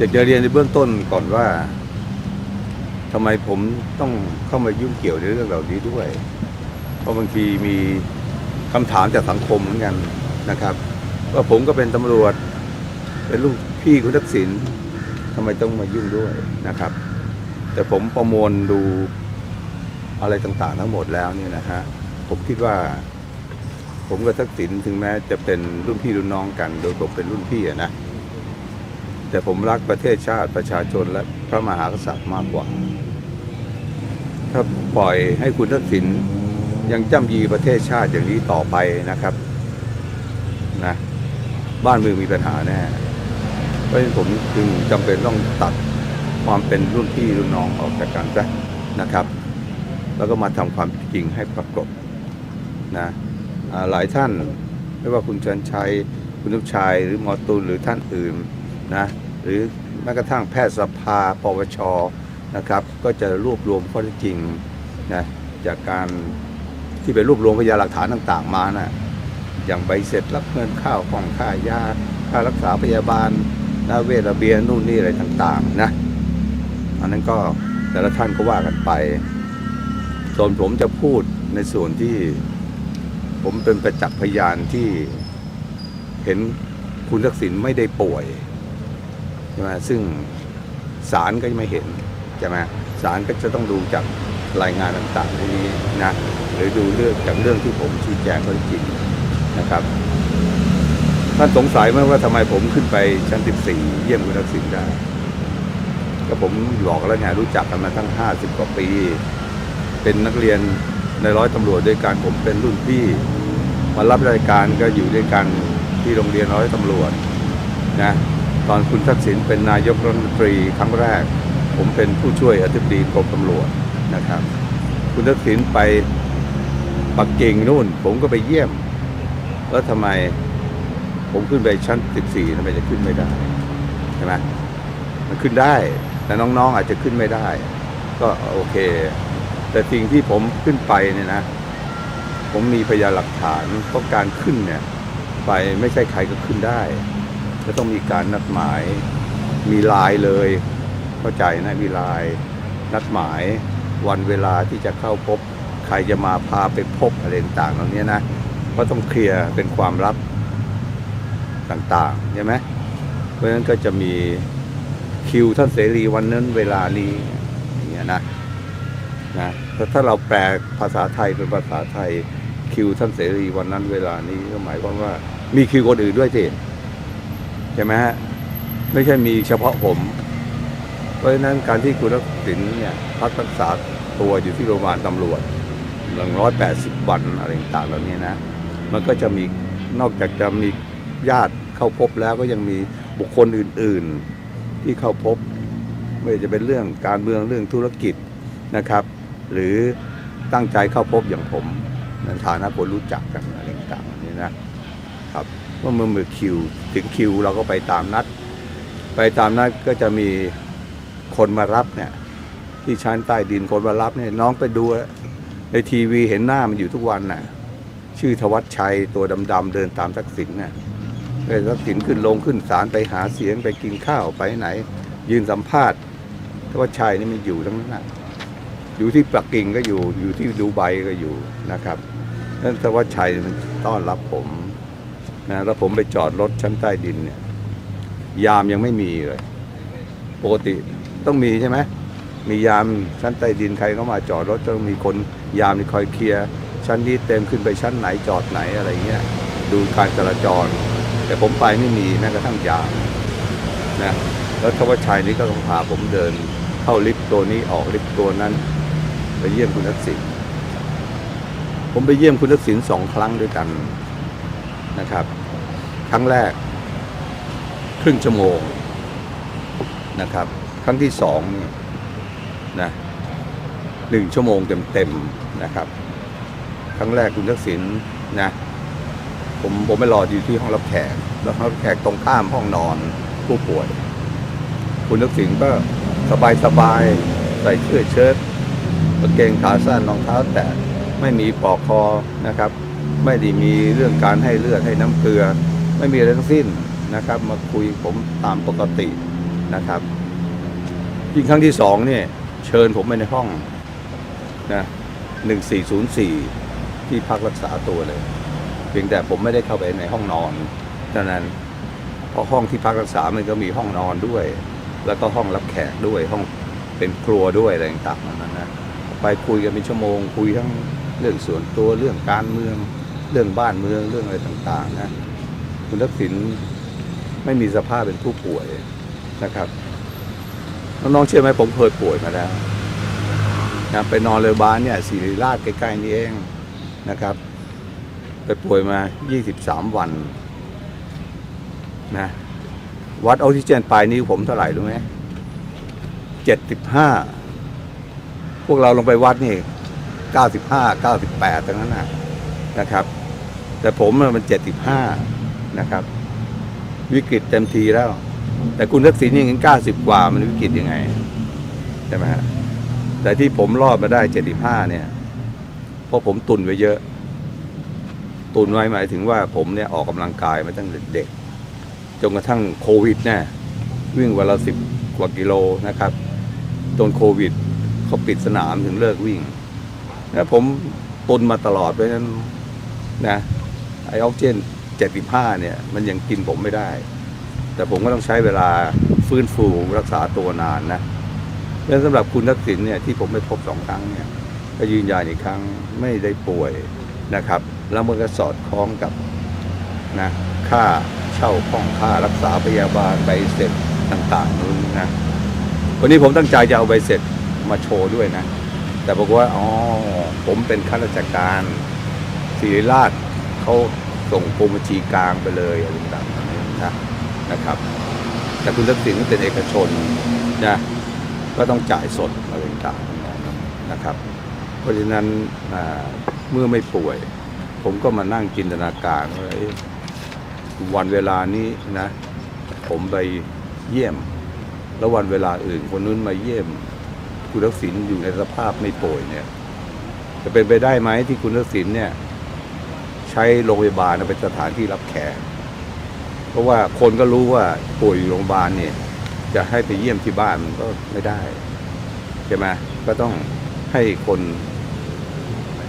อยากจะเรียนในเบื้องต้นก่อนว่าทำไมผมต้องเข้ามายุ่งเกี่ยวในเรื่องเหล่านี้ด้วย เพราะบางทีมีคำถามจากสังคมเหมือนกันนะครับ ว่าผมก็เป็นตำรวจ เป็นลูกพี่คุณทักษิณทำไมต้องมายุ่งด้วยนะครับ แต่ผมประมวลดูอะไรต่างๆ ทั้งหมดแล้วเนี่ยนะฮะผมคิดว่า ผมกับทักษิณถึงแม้จะเป็นรุ่นพี่รุ่นน้องกัน โดยผมเป็นรุ่นพี่อะนะ แต่ผมรักประเทศชาติประชาชนและพระมหากษัตริย์มากกว่า ถ้าปล่อยให้คุณทักษิณยังจ้ำยีประเทศชาติอย่างนี้ต่อไปนะครับนะบ้านเมืองมีปัญหาแน่เพราะฉะนั้นผมจึงจำเป็นต้องตัดความเป็นรุ่นพี่รุ่นน้องออกจากกันซะนะครับ แล้วก็มาทำความจริงให้ปรากฏนะหลายท่านไม่ว่าคุณชันชัย คุณลูกชายหรือหมอตูนหรือท่านอื่น นะหรือแม้กระทั่งแพทยสภาปวชนะครับ ก็จะรวบรวมข้อเท็จจริงนะจากการที่ไปรวบรวมพยานหลักฐานต่าง ๆ มานะอย่างใบเสร็จรับเงินข้าวของค่ายาค่ารักษาพยาบาลนะเวชระเบียนนู่นนี่อะไรต่างๆนะอันนั้นก็แต่ละท่านก็ว่ากันไป ส่วนผมจะพูดในส่วนที่ผมเป็นประจักษ์พยานที่เห็นคุณทักษิณไม่ได้ป่วย ช่ไหมซึ่งศาลก็ไม่เห็นใช่ไหมศาลก็จะต้องดูจากรายงานต่างๆนี้นะหรือดูเรื่องจากเรื่องที่ผมชี้แจงข้อจริงนะครับท่านสงสัยไหมว่าทำไมผมขึ้นไปชั้น 14 เยี่ยมคุณทักษิณได้ก็ผมบอกแล้วไงรู้จักกันมาทั้ง 50 กว่าปี เป็นนักเรียนในร้อยตำรวจด้วยกันผมเป็นรุ่นพี่มารับรายการก็อยู่ด้วยกันที่โรงเรียนร้อยตำรวจนะ ตอนคุณทักษิณเป็นนายกรัฐมนตรีครั้งแรก ผมเป็นผู้ช่วยอธิบดีกรมตำรวจนะครับ คุณทักษิณไปปักกิ่งนู่น ผมก็ไปเยี่ยม แล้วทำไมผมขึ้นไปชั้น 14ทำไมจะขึ้นไม่ได้ใช่ไหมมันขึ้นได้ แต่น้องๆอาจจะขึ้นไม่ได้ ก็โอเค แต่สิ่งที่ผมขึ้นไปเนี่ยนะ ผมมีพยานหลักฐานเพราะการขึ้นเนี่ย ไปไม่ใช่ใครก็ขึ้นได้ จะต้องมีการนัดหมาย มีลายเลย เข้าใจนะมีลายนัดหมายวันเวลาที่จะเข้าพบ ใครจะมาพาไปพบอะไรต่างๆเหล่านี้นะก็ต้องเคลียร์เป็นความลับต่างๆใช่ไหมเพราะฉะนั้นก็จะมีคิวท่านเสรีวันนั้นเวลานี้อย่างเงี้ยนะนะถ้าเราแปลภาษาไทยเป็นภาษาไทยคิวท่านเสรีวันนั้นเวลานี้ก็หมายความว่ามีคิวคนอื่นด้วยสิ ช่ไหมฮะไม่ใช่มีเฉพาะผม เพราะฉะนั้นการที่คุณทักษิณเนี่ยพักรักษาตัวอยู่ที่โรงพยาบาลตำรวจหนึ่งร้อยแปดสิบวันอะไรต่างๆเหล่านี้นะ มันก็จะมีนอกจากจะมีญาติเข้าพบแล้วก็ยังมีบุคคลอื่น ๆที่เข้าพบ ไม่ว่าจะเป็นเรื่องการเมืองเรื่องธุรกิจนะครับ หรือตั้งใจเข้าพบอย่างผมในฐานะคนรู้จักกันอะไรต่างๆนี้นะ เมื่อมือคิว ถึงคิวเราก็ไปตามนัด ไปตามนัดก็จะมีคนมารับเนี่ย ที่ชั้นใต้ดินคนมารับเนี่ยน้องไปดูในทีวีเห็นหน้ามันอยู่ทุกวันน่ะ ชื่อธวัชชัยตัวดำๆเดินตามทักษิณน่ะเออทักษิณขึ้นลงขึ้นศาลไปหาเสียงไปกินข้าวไปไหน ยืนสัมภาษณ์ธวัชชัยนี่มันอยู่ทั้งนั้นนะอยู่ที่ปักกิ่งก็อยู่อยู่ที่ดูไบก็อยู่นะครับนั่นธวัชชัยมันต้อนรับผม นะแล้วผมไปจอดรถชั้นใต้ดินเนี่ย ยามยังไม่มีเลย ปกติต้องมีใช่ไหมมียามชั้นใต้ดินใครก็มาจอดรถต้องมีคนยามที่คอยเคลียร์ชั้นนี้เต็มขึ้นไปชั้นไหนจอดไหนอะไรเงี้ยดูการจราจร แต่ผมไปไม่มีแม้กระทั่งยามนะแล้วทวชชัยนี่ก็ต้องพาผมเดิน เข้าลิฟต์ตัวนี้ออกลิฟต์ตัวนั้น ไปเยี่ยมคุณทักษิณผมไปเยี่ยมคุณทักษิณสองครั้งด้วยกันนะครับ ครั้งแรก ครึ่งชั่วโมงนะครับ ครั้งที่สองนี่นะหนึ่งชั่วโมงเต็มๆนะครับ ครั้งแรกคุณทักษิณนะ ผมผมไปรออยู่ที่ห้องรับแขกแล้วห้องรับแขกตรงข้ามห้องนอนผู้ป่วย คุณทักษิณก็สบายสบายใส่เสื้อเชิ้ตกางเกงขาสั้นรองเท้าแตะไม่มีปลอกคอนะครับ ไม่ได้มีเรื่องการให้เลือดให้น้ำเกลือ ไม่มีอะไรทั้งสิ้นนะครับ มาคุยผมตามปกตินะครับยิ่งครั้งที่สองเนี่ย เชิญผมไปในห้องนะหนึ่งสี่ศูนย์สี่ที่พักรักษาตัวเลย เพียงแต่ผมไม่ได้เข้าไปในห้องนอนเท่านั้นเพราะห้องที่พักรักษามันก็มีห้องนอนด้วย แล้วก็ห้องรับแขกด้วยห้องเป็นครัวด้วยอะไรต่างๆนั้นนะไปคุยกันเป็นชั่วโมง คุยทั้งเรื่องส่วนตัวเรื่องการเมือง เรื่องบ้านเมืองเรื่องอะไรต่างๆนะ คุณทักษิณไม่มีสภาพเป็นผู้ป่วยนะครับน้องๆเชื่อไหมผมเคยป่วยมาแล้วนะไปนอนโรงพยาบาลเนี่ยศิริราชใกล้ๆนี่เองนะครับ ไปป่วยมา 23 วันนะวัดออกซิเจนปลายนิ้วผมเท่าไหร่รู้ไหม75พวกเราลงไปวัดนี่95 98ตรงนั้นนะนะครับ แต่ผมน่ะมัน75 นะครับ วิกฤตเต็มทีแล้ว แต่คุณทักษิณยัง90กว่ามันวิกฤตยังไงใช่ไหมฮะแต่ที่ผมรอดมาได้75เนี่ย เพราะผมตุนไว้เยอะ ตุนไว้หมายถึงว่าผมเนี่ยออกกำลังกายมาตั้งแต่เด็กจนกระทั่งโควิดเนี่ยวิ่งวันละสิบกว่ากิโลนะครับจนโควิดเขาปิดสนามถึงเลิกวิ่งนะผมตุนมาตลอดเพราะฉะนั้นนะไอออกเจน 75เนี่ยมันยังกินผมไม่ได้ แต่ผมก็ต้องใช้เวลาฟื้นฟูรักษาตัวนานนะเราะสำหรับคุณทักษิณเนี่ยที่ผมไปพบสองครั้งเนี่ยก็ยืนยันอีกครั้งไม่ได้ป่วยนะครับ แล้วมันก็สอดคล้องกับนะค่าเช่าห้องค่ารักษาพยาบาลใบเสร็จต่างๆนู้นนะวันนี้ผมตั้งใจจะเอาใบเสร็จมาโชว์ด้วยนะ แต่บอกว่าอ๋อผมเป็นข้าราชการศิริราชเขา ส่งกรมบัญชีกลางไปเลยอะไรต่างๆนะครับ แต่คุณทักษิณเป็นเอกชนนะก็ต้องจ่ายสดอะไรต่างๆนะครับ เพราะฉะนั้นเมื่อไม่ป่วย ผมก็มานั่งจินตนาการว่าวันเวลานี้นะ ผมไปเยี่ยม แล้ววันเวลาอื่นคนนู้นมาเยี่ยม คุณทักษิณอยู่ในสภาพไม่ป่วยเนี่ย จะเป็นไปได้ไหมที่คุณทักษิณเนี่ย ใช้โรงพยาบาลเป็นสถานที่รับแขกเพราะว่าคนก็รู้ว่าป่วยอยู่โรงพยาบาลเนี่ย จะให้ไปเยี่ยมที่บ้านมันก็ไม่ได้ใช่ไหมก็ต้องให้คน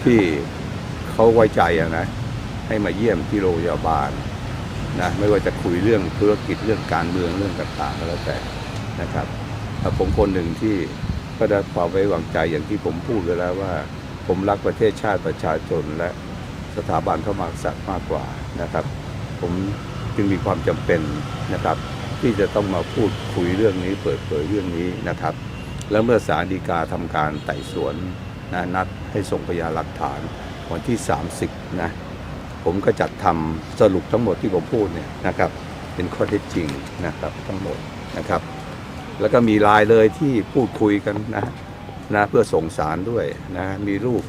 ที่เขาไว้ใจอะนะให้มาเยี่ยมที่โรงพยาบาลนะไม่ว่าจะคุยเรื่องธุรกิจเรื่องการเมืองเรื่องต่างๆก็แล้วแต่นะครับผมคนหนึ่งที่ก็ได้ความไว้วางใจอย่างที่ผมพูดไปแล้วว่า ผมรักประเทศชาติประชาชนและ สถาบันพระมหากษัตริย์มากกว่านะครับ ผมจึงมีความจำเป็นนะครับ ที่จะต้องมาพูดคุยเรื่องนี้เปิดเผยเรื่องนี้นะครับ แล้วเมื่อศาลฎีกาทำการไต่สวนนะนัดให้ส่งพยานหลักฐานวันที่ 30นะผมก็จัดทำสรุปทั้งหมดที่ผมพูดเนี่ยนะครับเป็นข้อเท็จจริงนะครับทั้งหมดนะครับ แล้วก็มีลายเลยที่พูดคุยกันนะนะเพื่อส่งสารด้วยนะมีรูป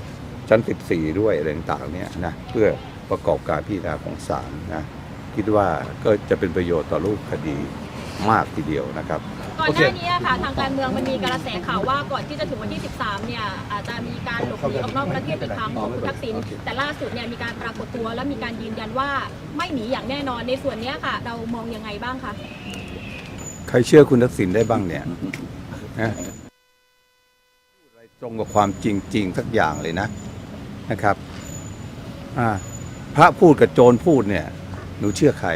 ชั้น 14 ด้วยอะไรต่างๆเนี่ยนะเพื่อประกอบการพิจารณาของศาลนะคิดว่าก็จะเป็นประโยชน์ต่อรูปคดีมากทีเดียวนะครับ ก่อนหน้านี้อะค่ะทางการเมืองมันมีกระแสข่าวว่าก่อนที่จะถึงวันที่ 13 เนี่ยอาจจะมีการหลบหนีออกนอกประเทศอีกครั้งของคุณทักษิณแต่ล่าสุดเนี่ยมีการปรากฏตัวและมีการยืนยันว่าไม่หนีอย่างแน่นอนในส่วนเนี้ยค่ะ เรามองยังไงบ้างคะใครเชื่อคุณทักษิณได้บ้างเนี่ยนะพูดอะไรตรงกับความจริงจริงสักอย่างเลยนะ นะครับพระพูดกับโจรพูดเนี่ย หนูเชื่อใคร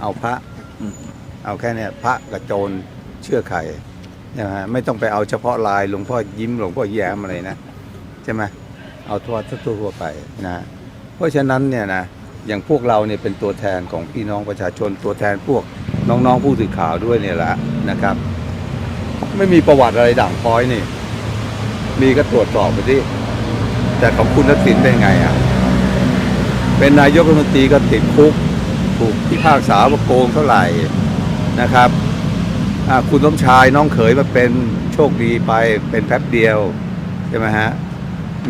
เอาพระเอาแค่เนี้ยพระกับโจรเชื่อใครใช่ไหมไม่ต้องไปเอาเฉพาะลายหลวงพ่อยิ้มหลวงพ่อแย้มอะไรนะใช่ไหมเอาทั่วทั่วไปนะเพราะฉะนั้นเนี่ยนะอย่างพวกเราเนี่ยเป็นตัวแทนของพี่น้องประชาชนตัวแทนพวกน้องๆผู้สื่อข่าวด้วยเนี่ยแหละนะครับ ไม่มีประวัติอะไรด่างพร้อยนี่ มีก็ตรวจสอบไปที่ แต่ของคุณทักษิณเป็นไงอะ เป็นนายกรัฐมนตรีก็ติดคุก ถูกพิพากษาว่าโกงเท่าไหร่นะครับคุณสมชายน้องเขยมาเป็นโชคดีไปเป็นแป๊บเดียวใช่ไหมฮะ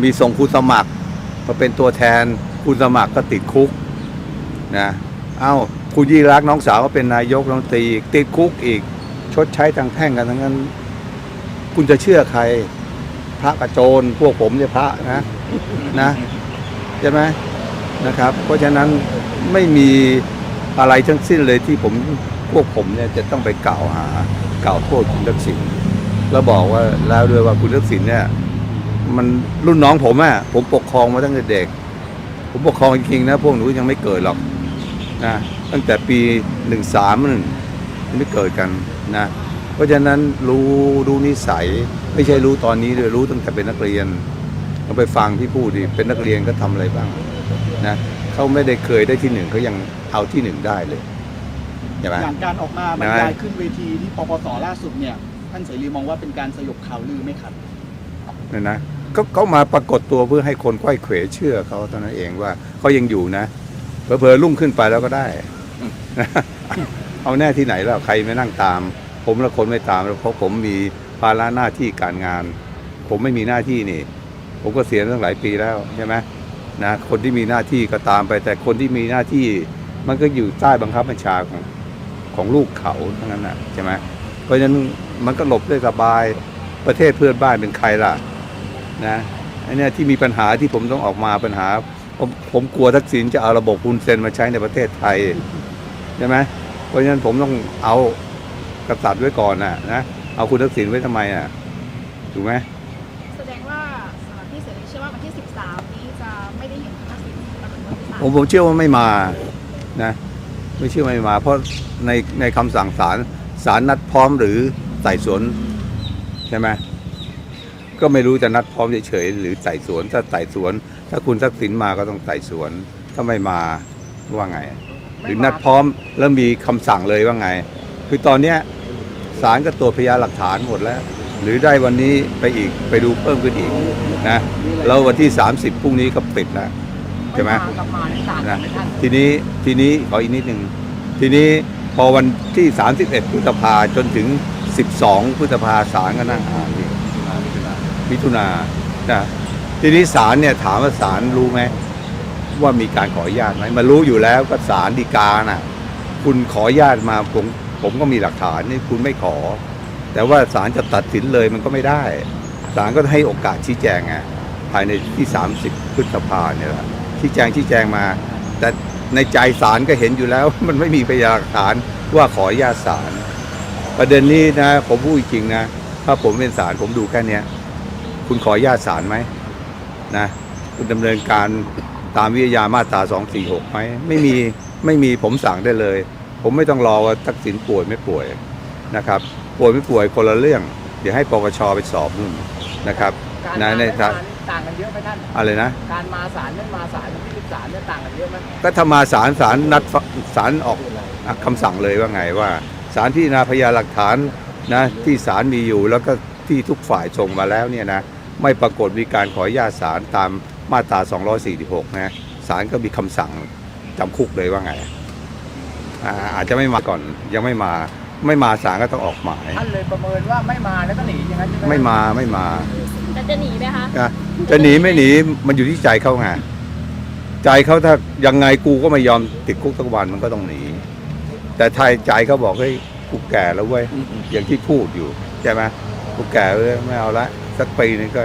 มีส่งคุณสมัครมาเป็นตัวแทนคุณสมัครก็ติดคุกนะเอ้าคุณยิ่รักน้องสาวก็เป็นนายกรัฐมนตรีติดคุกอีกชดใช้ทางแพ่งกันทั้งนั้น คุณจะเชื่อใคร ระกระโจนพวกผมเนี่ยพระนะนะใช่ไหมนะครับ เพราะฉะนั้นไม่มีอะไรทั้งสิ้นเลยที่ผมพวกผมเนี่ยจะต้องไปกล่าวหากล่าวโทษคุณทักษิณแล้วบอกว่าแล้วด้วยว่าคุณทักษิณเนี่ย มันรุ่นน้องผมอะผมปกครองมาตั้งแต่เด็ก ผมปกครองจริงๆนะพวกหนูยังไม่เกิดหรอกนะตั้งแต่ปีหนึ่งสามนยังไม่เกิดกันนะ เพราะฉะนั้นรู้รู้นิสัย ไม่ใช่รู้ตอนนี้เลยรู้ตั้งแต่เป็นนักเรียนเราไปฟังที่พูดดิเป็นนักเรียนก็ทำอะไรบ้างนะเขาไม่ได้เคยได้ที่หนึ่งเขายังเอาที่หนึ่งได้เลยใช่ไหมอย่างการออกมาบรรนะยายขึ้นเวทีที่ปปสล่าสุดเนี่ยท่านเสรีมองว่าเป็นการสยบข่าวลือไหมครับเนี่ยนะก็เขามาปรากฏตัวเพื่อให้คนค่อยเขวเชื่อเขาเท่านั้นเองว่าเขายังอยู่นะเผลอๆรุ่งขึ้นไปแล้วก็ได้นะเอาแน่ที่ไหนแล้วใครไม่นั่งตาม ผมและคนไม่ตามเพราะผมมีภาระหน้าที่การงาน ผมไม่มีหน้าที่นี่ ผมก็เสียตั้งหลายปีแล้วใช่ไหมนะคนที่มีหน้าที่ก็ตามไป แต่คนที่มีหน้าที่มันก็อยู่ใต้บังคับบัญชาของของลูกเขาทั้งนั้นนะใช่ไหมเพราะฉะนั้นมันก็หลบได้สบายประเทศเพื่อนบ้านเป็นใครล่ะนะไอ้เนี่ยที่มีปัญหาที่ผมต้องออกมาปัญหา ผมผมกลัวทักษิณจะเอาระบบคุณเซนมาใช้ในประเทศไทยใช่ไหมเพราะฉะนั้นผมต้องเอา กษัตริย์ไว้ก่อนน่ะนะเอาคุณทักษิณไว้ทำไมอะถูกไหมแสดงว่าสำหรับพี่เสรีเชื่อว่าวันที่ 13 นี้จะไม่ได้เห็นคุณทักษิณปรากฏตัวที่ศาลผมผมเชื่อว่าไม่มานะ ไม่เชื่อไม่มา เพราะในในคำสั่งศาลศาลนัดพร้อมหรือไต่สวนใช่ไหมก็ไม่รู้จะนัดพร้อมเฉยๆหรือไต่สวนถ้าไต่สวน ถ้าคุณทักษิณมาก็ต้องไต่สวน ถ้าไม่มาว่าไง หรือนัดพร้อมแล้วมีคำสั่งเลยว่าไง คือตอนเนี้ยศาลก็ตรวจพยานหลักฐานหมดแล้ว หรือได้วันนี้ไปอีกไปดูเพิ่มขึ้นอีกนะแล้ววันที่ 30พรุ่งนี้ก็ปิดแล้วใช่ไหมกับมาในศาลนะไหมท่านทีนี้ทีนี้ขออีกนิดหนึ่งทีนี้พอวันที่ 31พฤษภาจนถึง 12พฤษภาศาลก็นั่งอ่านอีกมิถุนานะทีนี้ศาลเนี่ยถามว่าศาลรู้ไหมว่ามีการขออนุญาตไหมมารู้อยู่แล้วก็ศาลฎีกาน่ะ คุณขออนุญาตมาผม ผมก็มีหลักฐานนี่คุณไม่ขอ แต่ว่าศาลจะตัดสินเลยมันก็ไม่ได้ศาลก็ให้โอกาสชี้แจงไงภายในที่ 30พฤษภาเนี่ยแหละชี้แจงชี้แจงมา แต่ในใจศาลก็เห็นอยู่แล้ว มันไม่มีพยานหลักฐานว่าขอญาตศาลประเด็นนี้นะผมพูดจริงนะถ้าผมเป็นศาลผมดูแค่นี้คุณขอญาตศาลไหมนะคุณดำเนินการตามวิทยามาตรา246ไหมไม่มีไม่มีผมสั่งได้เลย ผมไม่ต้องรอว่าทักษิณป่วยไม่ป่วยนะครับ ป่วยไม่ป่วยคนละเรื่อง เดี๋ยวให้ปปชไปสอบนู่นนะครับการนะมาในไม่ทางมานี่ต่างกันเยอะไหมท่าน อะไรนะ การมาศาลไม่มาศาลวันที่13เนี่ยต่างกันเยอะไหมก็ถ้ามาศาลศาลนัดศาลออกคำสั่งเลยว่าไงว่าศาลที่นาพยานหลักฐานนะที่ศาลมีอยู่แล้วก็ที่ทุกฝ่ายส่งมาแล้วเนี่ยนะไม่ปรากฏมีการขออนุญาตศาลตามมาตรา 246 นะศาลก็มีคำสั่งจำคุกเลยว่าไง อ่าอาจจะไม่มาก่อนยังไม่มา ไม่มาศาลก็ต้องออกหมาย ท่านเลยประเมินว่าไม่มาแล้วก็หนีอย่างนั้นใช่ไหมไม่มาไม่มาแต่จะหนีไหมคะนะจะหนีไม่หนีมันอยู่ที่ใจเขาไงใจเขาถ้ายังไงกูก็ไม่ยอมติดคุกสักวันมันก็ต้องหนี แต่ไทยใจเขาบอกเฮ้ยกูแก่แล้วเว้ยอย่างที่พูดอยู่ใช่ไหมกูแก่เลยไม่เอาละสักปีนึงก็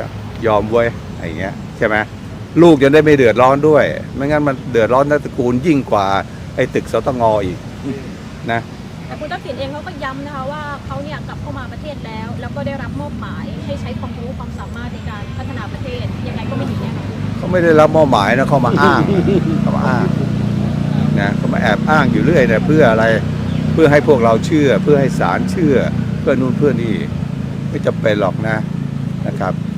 ยอมเว้ยอะไรอย่างเงี้ยใช่ไหมลูกจะได้ไม่เดือดร้อนด้วย ไม่งั้นมันเดือดร้อนทั้งตระกูลยิ่งกว่าไอ้ตึกสตงอีก นะแต่คุณทักษิณเองเขาก็ย้ำนะคะว่าเขาเนี่ยกลับเข้ามาประเทศแล้ว แล้วก็ได้รับมอบหมายให้ใช้ความรู้ความสามารถในการพัฒนาประเทศยังไงก็ไม่หนีแน่นอนเขาไม่ได้รับมอบหมายนะเขามาอ้างเขามาอ้างนะเขามาแอบอ้างอยู่เรื่อยนะเพื่ออะไรเพื่อให้พวกเราเชื่อ เพื่อให้ศาลเชื่อ เพื่อนู่นเพื่อนี่ไม่จำเป็นหรอกนะนะครับเอา